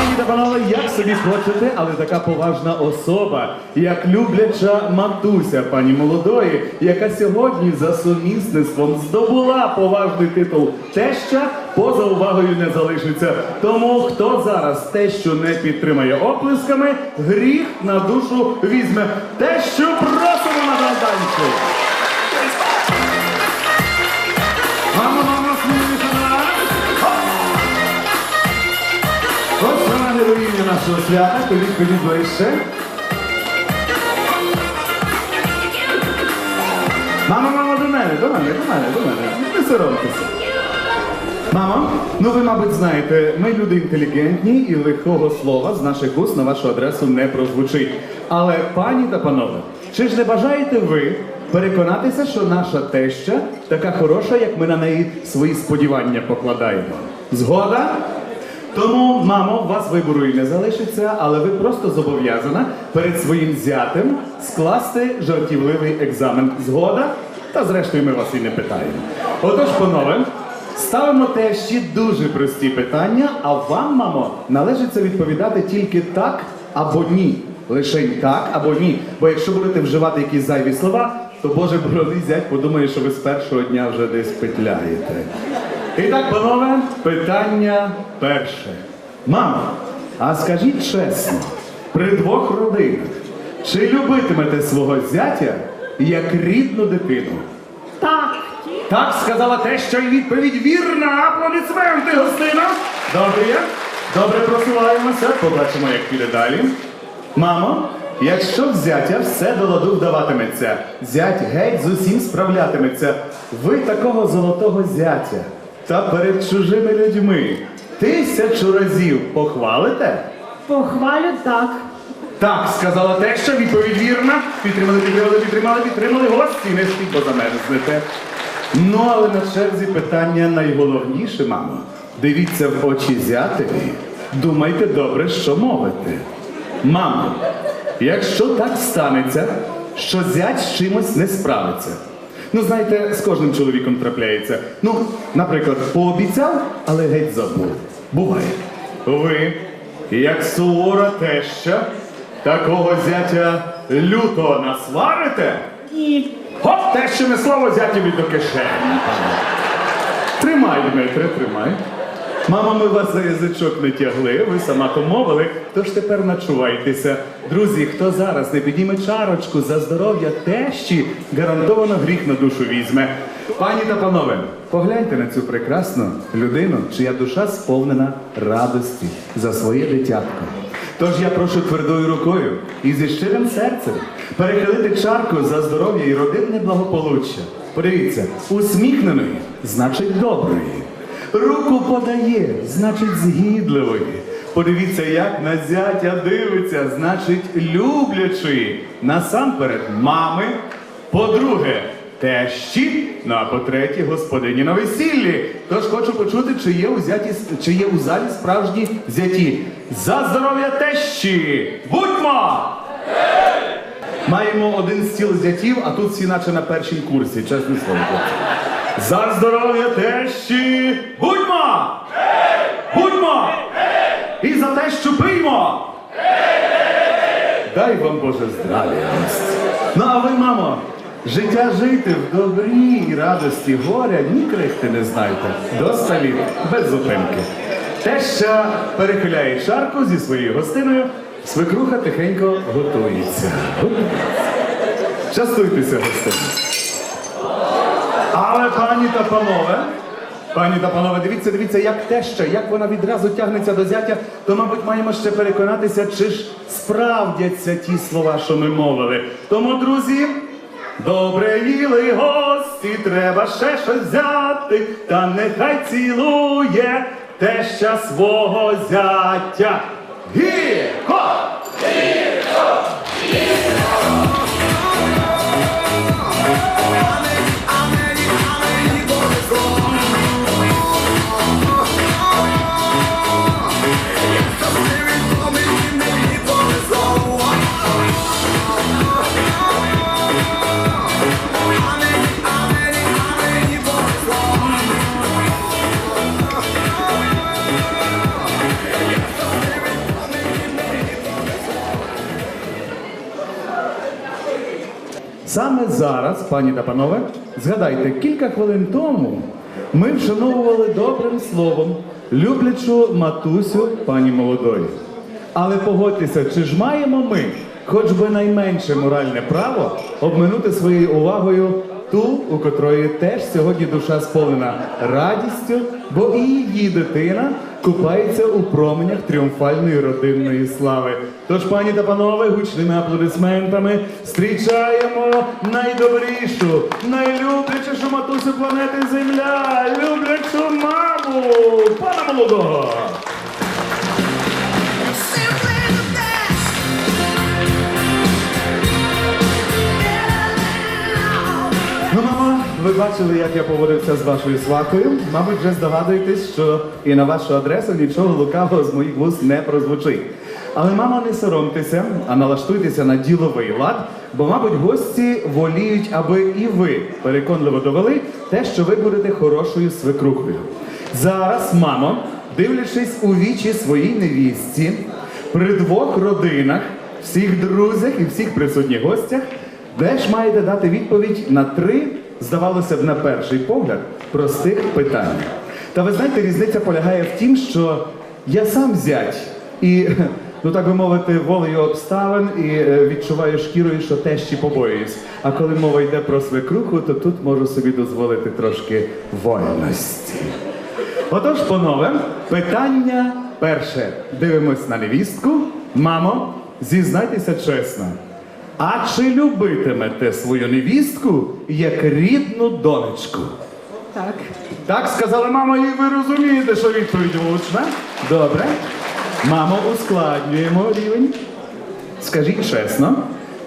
Пані та як собі хочете, але така поважна особа, як любляча матуся пані молодої, яка сьогодні за сумісництвом здобула поважний титул теща, поза увагою не залишиться. Тому хто зараз тещу не підтримає оплесками, гріх на душу візьме. Тещу просимо на майданчик. Нашого свята, ходіть, ходіть ближче. Мамо, мамо, до мене, до мене, до мене, до мене. Не соромтеся. Мамо, ну ви, мабуть, знаєте, ми люди інтелігентні і лихого слова з наших уст на вашу адресу не прозвучить. Але, пані та панове, чи ж не бажаєте ви переконатися, що наша теща така хороша, як ми на неї свої сподівання покладаємо? Згода? Тому, мамо, у вас вибору і не залишиться, але ви просто зобов'язана перед своїм зятем скласти жартівливий екзамен. Згода? Та зрештою ми вас і не питаємо. Отож, панове, ставимо тещі дуже прості питання, а вам, мамо, належиться відповідати тільки так або ні. Лишень так або ні. Бо якщо будете вживати якісь зайві слова, то Боже бороний зять подумає, що ви з першого дня вже десь петляєте. І так, панове, питання перше. Мама, а скажіть чесно, при двох родинах, чи любитимете свого зятя як рідну дитину? Так. Так сказала те, що й відповідь вірна. Аплодисменти, гостина. Добре, добре просуваємося. Побачимо, як піде далі. Мамо, якщо в зятя все до ладу вдаватиметься, зять геть з усім справлятиметься. Ви такого золотого зятя та перед чужими людьми тисячу разів похвалите? Похвалю так. Так, сказала те, що відповідь вірна. Підтримали, підтримали, підтримали, підтримали гості, не стій, бо замерзнете. Ну, але на черзі питання найголовніше, мамо. Дивіться в очі зятеві, думайте добре, що мовити. Мамо, якщо так станеться, що зять з чимось не справиться. Ну, знаєте, з кожним чоловіком трапляється. Ну, наприклад, пообіцяв, але геть забув. Буває. Ви, як сувора теща, такого зятя люто насварите? Ні. Хоп, тещине слово зятєві до кишені. Тримай, Дмитре, тримай. Мама, ми вас за язичок не тягли, ви сама то мовили, тож тепер начувайтеся. Друзі, хто зараз не підніме чарочку за здоров'я тещі, гарантовано гріх на душу візьме. Пані та панове, погляньте на цю прекрасну людину, чия душа сповнена радості за своє дитятко. Тож я прошу твердою рукою і зі щирим серцем перехилити чарку за здоров'я і родинне благополуччя. Подивіться, усміхненої значить доброї. Руку подає, значить згідливої. Подивіться, як на зятя дивиться, значить люблячої. Насамперед мами, по-друге, тещі, ну а по-третє, господині на весіллі. Тож хочу почути, чи є у зяті, чи є у залі справжні зяті. За здоров'я тещі! Будьмо! Маємо один стіл зятів, а тут всі наче на першому курсі, чесне слово. За здоров'я тещі! Будьмо! Будьмо! І за те, що пиймо! Дай вам Боже здрав'я. Ну а ви, мамо, життя жити в добрі і радості горя ні крихти не знаєте. До столів, без зупинки. Теща перехиляє шарку зі своєю гостиною, свекруха тихенько готується. Частуйтеся, гостині. Але пані та панове, пані та панове, дивіться, дивіться, як теща, як вона відразу тягнеться до зятя, то, мабуть, маємо ще переконатися, чи ж справдяться ті слова, що ми мовили. Тому, друзі, добре їли гості, треба ще щось взяти, та нехай цілує теща свого зятя. Гірко! Саме зараз, пані та панове, згадайте, кілька хвилин тому ми вшановували добрим словом люблячу матусю пані молодої. Але погодьтеся, чи ж маємо ми, хоч би найменше моральне право, обминути своєю увагою ту, у котрої теж сьогодні душа сповнена радістю, бо і її дитина купається у променях тріумфальної родинної слави. Тож, пані та панове, гучними аплодисментами зустрічаємо найдобрішу, найлюблячішу матусю планети Земля, люблячу маму, пана молодого. Ви бачили, як я поводився з вашою свахою. Мабуть, вже здогадуєтесь, що і на вашу адресу нічого лукавого з моїх вуст не прозвучить. Але, мама, не соромтеся, а налаштуйтеся на діловий лад, бо, мабуть, гості воліють, аби і ви переконливо довели те, що ви будете хорошою свекрухою. Зараз, мамо, дивлячись у вічі своїй невістці, при двох родинах, всіх друзях і всіх присутніх гостях, де ж маєте дати відповідь на три, здавалося б, на перший погляд, простих питань. Та ви знаєте, різниця полягає в тім, що я сам зять і, ну так би мовити, волею обставин і е, відчуваю шкірою, що тещі побоююсь. А коли мова йде про свекруху, то тут можу собі дозволити трошки вольності. Отож, панове, питання перше. Дивимось на невістку. Мамо, зізнайтеся чесно. А чи любитимете свою невістку як рідну донечку? Так. Так сказала мама, і ви розумієте, що відповідь влучна? Добре. Мамо, ускладнюємо рівень. Скажіть чесно,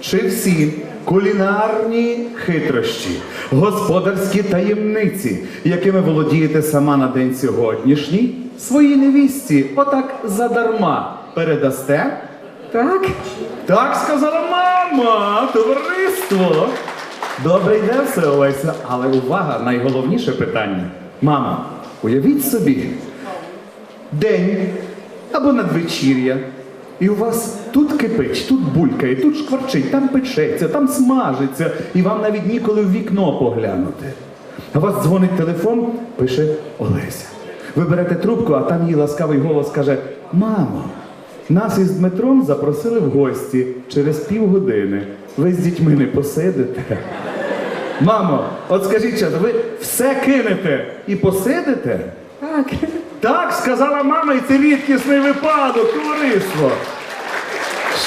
чи всі кулінарні хитрощі, господарські таємниці, якими володієте сама на день сьогоднішній, своїй невістці, отак задарма передасте? Так. Так сказала мама, товариство. Добре йде все, Олеся, але увага, найголовніше питання. Мама, уявіть собі, день або надвечір'я, і у вас тут кипить, тут булькає, тут шкварчить, там печеться, там смажиться, і вам навіть ніколи в вікно поглянути. А вас дзвонить телефон, пише Олеся. Ви берете трубку, а там її ласкавий голос каже: Мамо, нас із Дмитром запросили в гості через півгодини. Ви з дітьми не посидите. Мамо, от скажіть чесно, ви все кинете і посидите? Так. Так, сказала мама, і це рідкісний випадок, товариство.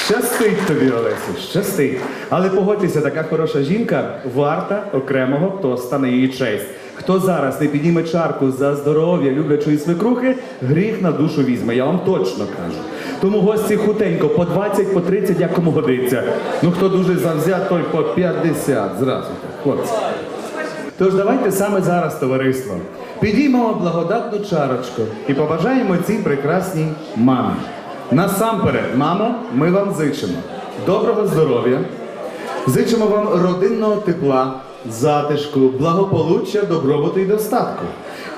Щастить тобі, Олесю, щастить. Але погодьтеся, така хороша жінка варта окремого тоста на її честь. Хто зараз не підніме чарку за здоров'я люблячої свекрухи, гріх на душу візьме, я вам точно кажу. Тому гості хутенько, по 20, по 30, як кому годиться. Ну хто дуже завзят, той по 50 зразу. Хлопці. Тож давайте саме зараз, товариство, підіймемо благодатну чарочку і побажаємо цій прекрасній мамі. Насамперед, мамо, ми вам зичимо доброго здоров'я, зичимо вам родинного тепла, затишку, благополуччя, добробуту і достатку.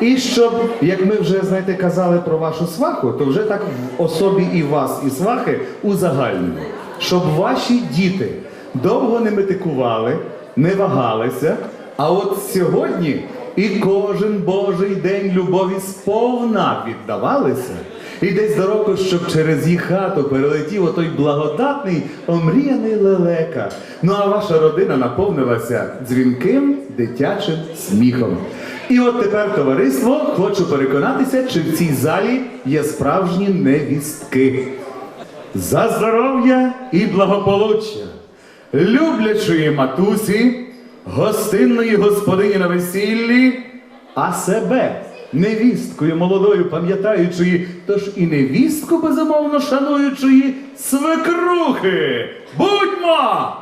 І щоб, як ми вже знаєте, казали про вашу сваху, то вже так в особі і вас, і свахи узагальнено. Щоб ваші діти довго не метикували, не вагалися, а от сьогодні і кожен Божий день любові сповна віддавалися. І десь до року, щоб через їх хату перелетів отой благодатний, омріяний лелека. Ну а ваша родина наповнилася дзвінким дитячим сміхом. І от тепер, товариство, хочу переконатися, чи в цій залі є справжні невістки. За здоров'я і благополуччя, люблячої матусі, гостинної господині на весіллі, а себе невісткою молодою пам'ятаючої, тож і невістку безумовно шануючої свекрухи. Будьмо!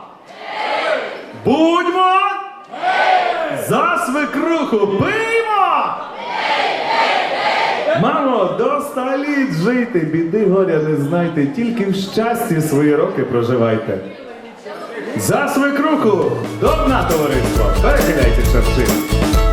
Будьмо! За свекруху пиймо! Мамо, до ста літ жити, біди горя не знайте, тільки в щасті свої роки проживайте. За свекруху! До дна, товариство! Перехиляйте чарчину!